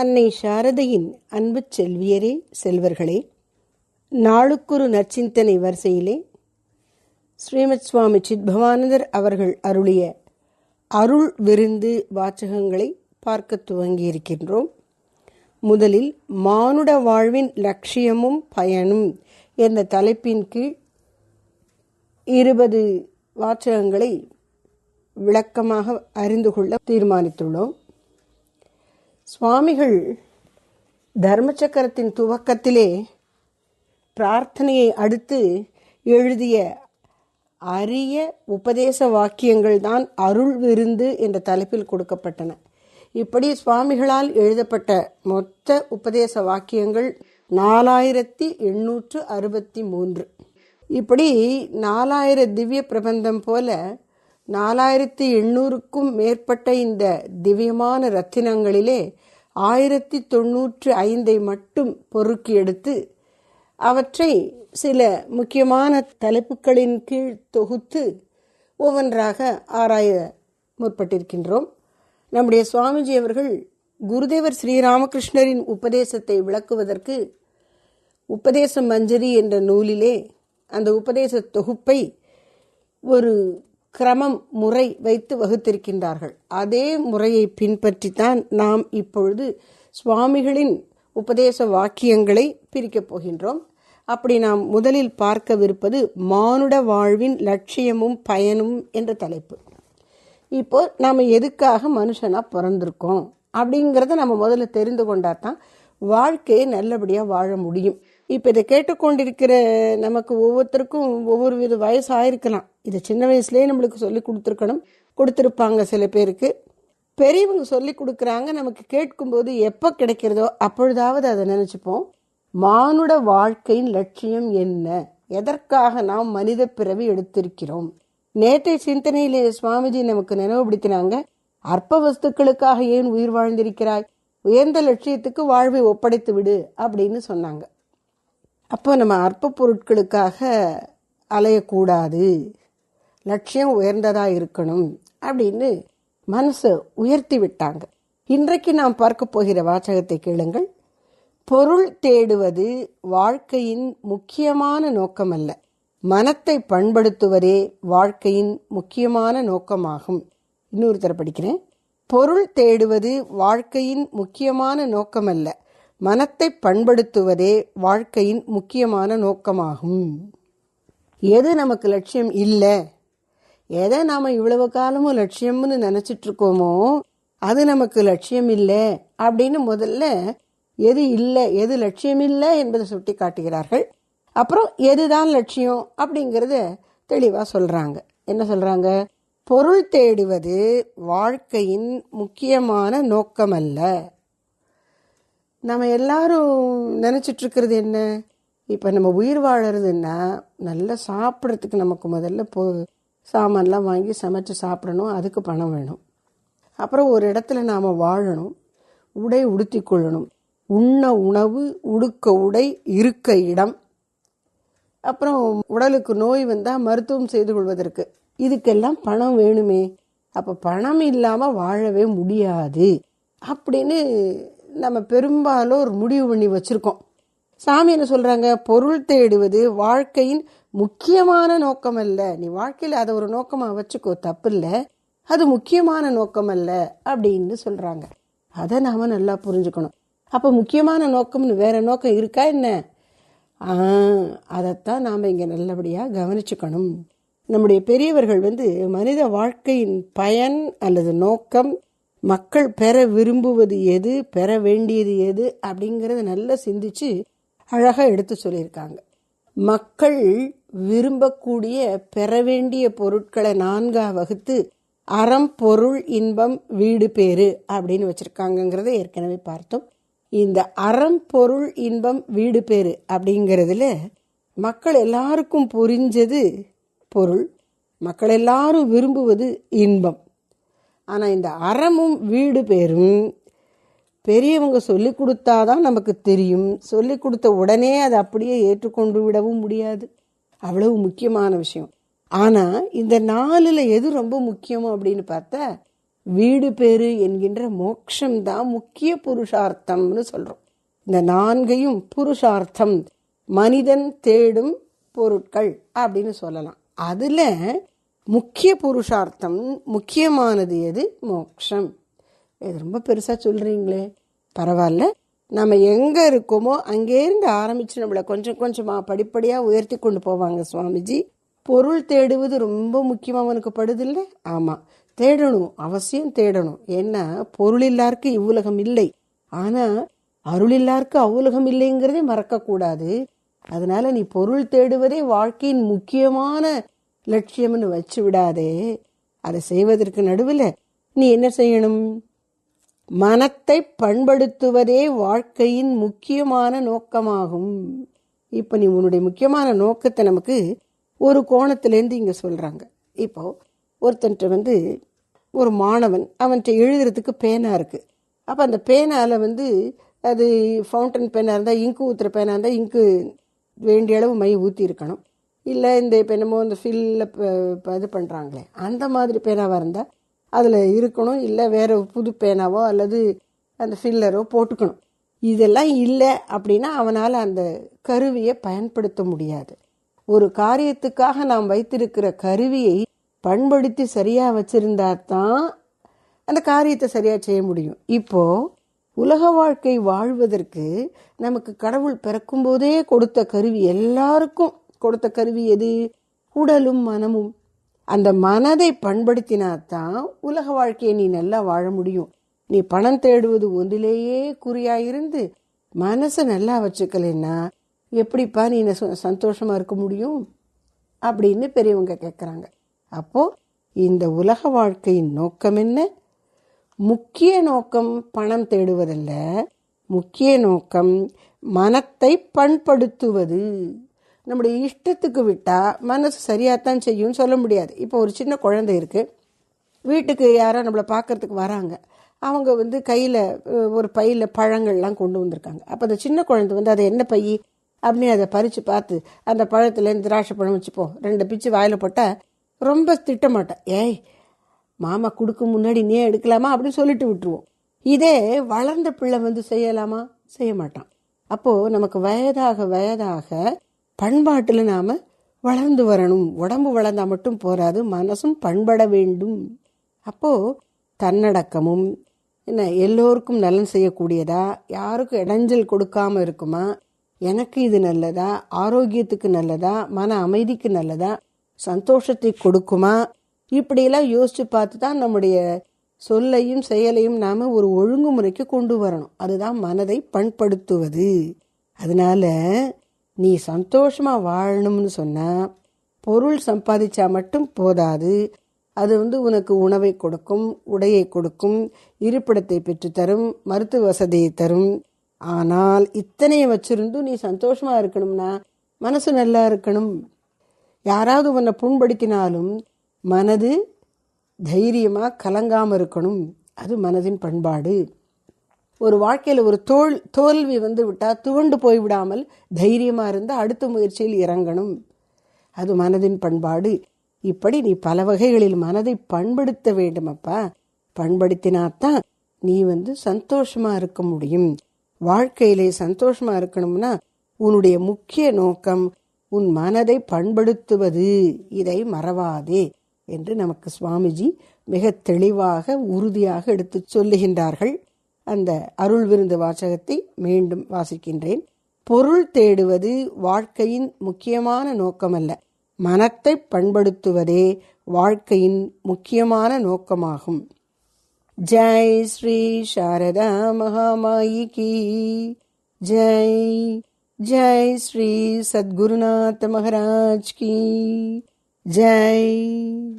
அன்னை சாரதையின் அன்பு செல்வியரே செல்வர்களே நாளுக்கொரு நற்சிந்தனை வரிசையிலே ஸ்ரீமத் சுவாமி சித்பவானந்தர் அவர்கள் அருளிய அருள் விருந்து வாச்சகங்களை பார்க்க துவங்கியிருக்கின்றோம். முதலில் மானுட வாழ்வின் லட்சியமும் பயனும் என்ற தலைப்பின் கீழ் இருபது வாச்சகங்களை விளக்கமாக அறிந்து கொள்ள தீர்மானித்துள்ளோம். சுவாமிகள் தர்மச்சக்கரத்தின் துவக்கத்திலே பிரார்த்தனையை அடுத்து எழுதிய அரிய உபதேச வாக்கியங்கள் தான் அருள் விருந்து என்ற தலைப்பில் கொடுக்கப்பட்டன. இப்படி சுவாமிகளால் எழுதப்பட்ட மொத்த உபதேச வாக்கியங்கள் நாலாயிரத்தி எண்ணூற்று அறுபத்தி மூன்று. இப்படி நாலாயிர திவ்ய பிரபந்தம் போல நாலாயிரத்தி எண்ணூறுக்கும் மேற்பட்ட இந்த திவ்யமான ரத்தினங்களிலே ஆயிரத்தி தொன்னூற்று ஐந்தை மட்டும் பொறுக்கி எடுத்து அவற்றை சில முக்கியமான தலைப்புகளின் கீழ் தொகுத்து ஒவ்வொன்றாக ஆராய முற்பட்டிருக்கின்றோம். நம்முடைய சுவாமிஜி அவர்கள் குருதேவர் ஸ்ரீராமகிருஷ்ணரின் உபதேசத்தை விளக்குவதற்கு உபதேச மஞ்சரி என்ற நூலிலே அந்த உபதேச தொகுப்பை ஒரு கிரமம் முறை வைத்து வகுத்திருக்கின்றார்கள். அதே முறையை பின்பற்றித்தான் நாம் இப்பொழுது சுவாமிகளின் உபதேச வாக்கியங்களை பிரிக்கப் போகின்றோம். அப்படி நாம் முதலில் பார்க்கவிருப்பது மானுட வாழ்வின் லட்சியமும் பயனும் என்ற தலைப்பு. இப்போ நாம் எதுக்காக மனுஷனாக பிறந்திருக்கோம்? அப்படிங்கிறத நம்ம முதல்ல தெரிந்து கொண்டா தான் வாழ்க்கையை நல்லபடியாக வாழ முடியும். இப்போ இதை கேட்டுக்கொண்டிருக்கிற நமக்கு ஒவ்வொருத்தருக்கும் ஒவ்வொரு வித வயசு ஆயிருக்கலாம் இதை சின்ன வயசுலேயே நம்மளுக்கு சொல்லி கொடுத்துருக்கணும். கொடுத்துருப்பாங்க சில பேருக்கு. பெரியவங்க சொல்லி கொடுக்குறாங்க. நமக்கு கேட்கும்போது எப்போ கிடைக்கிறதோ அப்பொழுதாவது அதை நினச்சிப்போம். மானுட வாழ்க்கையின் லட்சியம் என்ன? எதற்காக நாம் மனித பிறவி எடுத்திருக்கிறோம்? நேற்றைய சிந்தனையிலே சுவாமிஜி நமக்கு நினைவுபடுத்தினாங்க. அற்ப வஸ்துக்களுக்காக ஏன் உயிர் வாழ்ந்திருக்கிறாய்? உயர்ந்த லட்சியத்துக்கு வாழ்வை ஒப்படைத்து விடு அப்படின்னு சொன்னாங்க. அப்போ நம்ம அற்ப பொருட்களுக்காக அலையக்கூடாது. லட்சியம் உயர்ந்ததாக இருக்கணும் அப்படின்னு மனசை உயர்த்தி விட்டாங்க. இன்றைக்கு நாம் பார்க்க போகிற வாசகத்தை கேளுங்கள். பொருள் தேடுவது வாழ்க்கையின் முக்கியமான நோக்கம் அல்ல மனத்தை பண்படுத்துவதே வாழ்க்கையின் முக்கியமான நோக்கமாகும். இன்னொருத்தர படிக்கிறேன். பொருள் தேடுவது வாழ்க்கையின் முக்கியமான நோக்கமல்ல. மனத்தை பண்படுத்துவதே வாழ்க்கையின் முக்கியமான நோக்கமாகும். எது நமக்கு லட்சியம் இல்லை? எதை நாம் இவ்வளவு காலமும் லட்சியம்னு நினச்சிட்ருக்கோமோ அது நமக்கு லட்சியம் இல்லை அப்படின்னு முதல்ல எது இல்லை எது லட்சியம் இல்லை என்பதை சுட்டி காட்டுகிறார்கள். அப்புறம் எதுதான் லட்சியம் அப்படிங்கிறத தெளிவாக சொல்கிறாங்க என்ன சொல்கிறாங்க பொருள் தேடுவது வாழ்க்கையின் முக்கியமான நோக்கமல்ல. நம்ம எல்லாரும் நினச்சிட்டு இருக்கிறது என்ன? இப்போ நம்ம உயிர் வாழறதுன்னா நல்லா சாப்பிட்றதுக்கு நமக்கு முதல்ல போ சாமான்லாம் வாங்கி சமைச்சு சாப்பிடணும். அதுக்கு பணம் வேணும். அப்புறம் ஒரு இடத்துல நாம் வாழணும். உடை உடுத்தி கொள்ளணும். உண்ண உணவு உடுக்க உடை இருக்க இடம். அப்புறம் உடலுக்கு நோய் வந்தால் மருத்துவம் செய்து கொள்வதற்கு. இதுக்கெல்லாம் பணம் வேணுமே. அப்போ பணம் இல்லாமல் வாழவே முடியாது. அப்படின்னு நம்ம பெரும்பாலும் ஒரு முடிவு பண்ணி வச்சுருக்கோம். சாமி என்ன சொல்கிறாங்க பொருள் தேடுவது வாழ்க்கையின் முக்கியமான நோக்கம் அல்ல. நீ வாழ்க்கையில் அதை ஒரு நோக்கமாக வச்சுக்கோ தப்பு இல்லை அது முக்கியமான நோக்கம் அல்ல அப்படின்னு சொல்கிறாங்க அதை நாம் நல்லா புரிஞ்சுக்கணும். அப்போ முக்கியமான நோக்கம்னு வேறு நோக்கம் இருக்கா என்ன? அதைத்தான் நாம் இங்கே நல்லபடியாக கவனிச்சுக்கணும். நம்முடைய பெரியவர்கள் வந்து மனித வாழ்க்கையின் பயன் அல்லது நோக்கம் மக்கள் பெற விரும்புவது எது பெற வேண்டியது எது அப்படிங்கிறத நல்லா சிந்திச்சு அழகாக எடுத்து சொல்லியிருக்காங்க. மக்கள் விரும்பக்கூடிய பெற வேண்டிய பொருட்களை நான்காக வகுத்து அறம் பொருள் இன்பம் வீடு பேரு அப்படின்னு வச்சுருக்காங்கங்கிறத ஏற்கனவே பார்த்தோம். இந்த அறம் பொருள் இன்பம் வீடு பேரு அப்படிங்கிறதுல மக்கள் எல்லாருக்கும் புரிஞ்சது பொருள். மக்கள் எல்லாரும் விரும்புவது இன்பம். ஆனால் இந்த அறமும் வீடு பேரும். பெரியவங்க சொல்லி கொடுத்தாதான் நமக்கு தெரியும். சொல்லி கொடுத்த உடனே அதை அப்படியே ஏற்றுக்கொண்டு விடவும் முடியாது. அவ்வளவு முக்கியமான விஷயம். ஆனால் இந்த நாலில் எது ரொம்ப முக்கியம் அப்படின்னு பார்த்தா வீடு பேரு என்கின்ற மோக்ஷம்தான் முக்கிய புருஷார்த்தம்னு சொல்கிறோம் இந்த நான்கையும் புருஷார்த்தம் மனிதன் தேடும் பொருட்கள் அப்படின்னு சொல்லலாம். அதில் முக்கிய புருஷார்த்தம் முக்கியமானது எது? மோக்ஷம். இது ரொம்ப பெருசாக சொல்கிறீங்களே பரவாயில்ல. நம்ம எங்கே இருக்கோமோ அங்கேருந்து ஆரம்பிச்சு நம்மளை கொஞ்சம் கொஞ்சமாக படிப்படியாக உயர்த்தி கொண்டு போவாங்க சுவாமிஜி. பொருள் தேடுவது ரொம்ப முக்கியமாக அவனுக்கு படுதில்லை? ஆமாம் தேடணும். அவசியம் தேடணும். ஏன்னா பொருள் இல்லாருக்கு இவ்வுலகம் இல்லை. ஆனால் அருள் இல்லாருக்கு அவ்வுலகம் இல்லைங்கிறதே மறக்கக்கூடாது. அதனால் அதனால நீ பொருள் தேடுவதே வாழ்க்கையின் முக்கியமான லட்சியம்னு வச்சு விடாதே. அதை செய்வதற்கு நடுவில் நீ என்ன செய்யணும்? மனத்தை பண்படுத்துவதே வாழ்க்கையின் முக்கியமான நோக்கமாகும். இப்போ நீ உன்னுடைய முக்கியமான நோக்கத்தை நமக்கு ஒரு கோணத்திலேருந்து இங்கே சொல்கிறாங்க இப்போ ஒருத்தன்ட்ட வந்து ஒரு மாணவன் அவன்கிட்ட எழுதுறதுக்கு பேனா இருக்குது அப்போ அந்த பேனால் வந்து அது ஃபவுண்டன் பேனாக இருந்தால் இங்கு ஊற்றுற பேனாக இருந்தால் இங்கு வேண்டிய அளவு மை ஊற்றி இருக்கணும் இல்லை இந்த இப்போ என்னமோ இந்த ஃபில்ல இது பண்ணுறாங்களே அந்த மாதிரி பேனாவாக இருந்தால் அதில் இருக்கணும் இல்லை வேறு புது பேனாவோ அல்லது அந்த ஃபில்லரோ போட்டுக்கணும். இதெல்லாம் இல்லை அப்படின்னா அவனால் அந்த கருவியை பயன்படுத்த முடியாது. ஒரு காரியத்துக்காக நாம் வைத்திருக்கிற கருவியை பண்படுத்தி சரியாக வச்சுருந்தா தான் அந்த காரியத்தை சரியாக செய்ய முடியும். இப்போது உலக வாழ்க்கை வாழ்வதற்கு நமக்கு கடவுள் பிறக்கும்போதே கொடுத்த கருவி எல்லாருக்கும் கொடுத்த கருவி எது? உடலும் மனமும். அந்த மனதை பண்படுத்தினாதான் உலக வாழ்க்கையை நீ நல்லா வாழ முடியும். நீ பணம் தேடுவது ஒன்றிலேயே குறியாயிருந்து மனசை நல்லா வச்சுக்கலைன்னா எப்படிப்பா நீ சந்தோஷமா இருக்க முடியும்? அப்படின்னு பெரியவங்க கேட்குறாங்க அப்போ இந்த உலக வாழ்க்கையின் நோக்கம் என்ன? முக்கிய நோக்கம் பணம் தேடுவதல்ல. முக்கிய நோக்கம் மனத்தை பண்படுத்துவது. நம்முடைய இஷ்டத்துக்கு விட்டால் மனசு சரியாகத்தான் செய்யும்னு சொல்ல முடியாது. இப்போ ஒரு சின்ன குழந்தை இருக்குது வீட்டுக்கு யாரோ நம்மளை பார்க்கறதுக்கு வராங்க. அவங்க வந்து கையில் ஒரு பையில் பழங்கள்லாம் கொண்டு வந்திருக்காங்க. அப்போ அந்த சின்ன குழந்தை வந்து அதை என்ன பை? அப்படின்னு அதை பறித்து பார்த்து அந்த பழத்துலேருந்து திராட்சை பழம் வச்சுப்போம் ரெண்டு பிச்சு வாயில் போட்டால் ரொம்ப திட்டமாட்டேன் ஏய் மாமா கொடுக்க முன்னாடி நீ எடுக்கலாமா? அப்படின்னு சொல்லிட்டு விட்டுருவோம். இதே வளர்ந்த பிள்ளை வந்து செய்யலாமா? செய்ய மாட்டான். அப்போது நமக்கு வயதாக வயதாக பண்பாட்டில் நாம் வளர்ந்து வரணும். உடம்பு வளர்ந்தா மட்டும் போராது மனசும் பண்பட வேண்டும். அப்போது தன்னடக்கமும் என்ன எல்லோருக்கும் நலன் செய்யக்கூடியதா? யாருக்கும் இடைஞ்சல் கொடுக்காம இருக்குமா? எனக்கு இது நல்லதா? ஆரோக்கியத்துக்கு நல்லதா? மன அமைதிக்கு நல்லதா? சந்தோஷத்தை கொடுக்குமா? இப்படியெல்லாம் யோசித்து பார்த்து தான் நம்முடைய சொல்லையும் செயலையும் நாம் ஒரு ஒழுங்குமுறைக்கு கொண்டு வரணும். அதுதான் மனதை பண்படுத்துவது. அதனால நீ சந்தோஷமா வாழணும்னு சொன்ன பொருள் சம்பாதிச்சா மட்டும் போதாது. அது வந்து உனக்கு உணவை கொடுக்கும் உடையை கொடுக்கும் இருப்பிடத்தை பெற்றுத்தரும் மருத்துவ வசதியை தரும். ஆனால் இத்தனையை வச்சிருந்தும் நீ சந்தோஷமா இருக்கணும்னா மனசு நல்லா இருக்கணும். யாராவது உன்னை புண்படுத்தினாலும் மனது தைரியமாக கலங்காமல் இருக்கணும். அது மனதின் பண்பாடு. ஒரு வாழ்க்கையில் ஒரு தோல் தோல்வி வந்து விட்டால் துவண்டு போய் விடாமல் தைரியமா இருந்து அடுத்த முயற்சியில் இறங்கணும். அது மனதின் பண்பாடு. இப்படி நீ பல வகைகளில் மனதை பண்படுத்த வேண்டும் அப்பா பண்படுத்தினாத்தான் நீ வந்து சந்தோஷமாக இருக்க முடியும். வாழ்க்கையிலே சந்தோஷமா இருக்கணும்னா உன்னுடைய முக்கிய நோக்கம் உன் மனதை பண்படுத்துவது. இதை மறவாதே என்று நமக்கு சுவாமிஜி மிக தெளிவாக உறுதியாக எடுத்து சொல்லுகின்றார்கள். அந்த அருள் விருந்து வாசகத்தை மீண்டும் வாசிக்கின்றேன். பொருள் தேடுவது வாழ்க்கையின் முக்கியமான நோக்கமல்ல. மனத்தை பண்படுத்துவதே வாழ்க்கையின் முக்கியமான நோக்கமாகும். ஜெய் ஸ்ரீ சாரதா மகாமாயி கி. ஜெய் ஜெய் ஸ்ரீ சத்குருநாத் மகராஜ் கி. ஜெய்.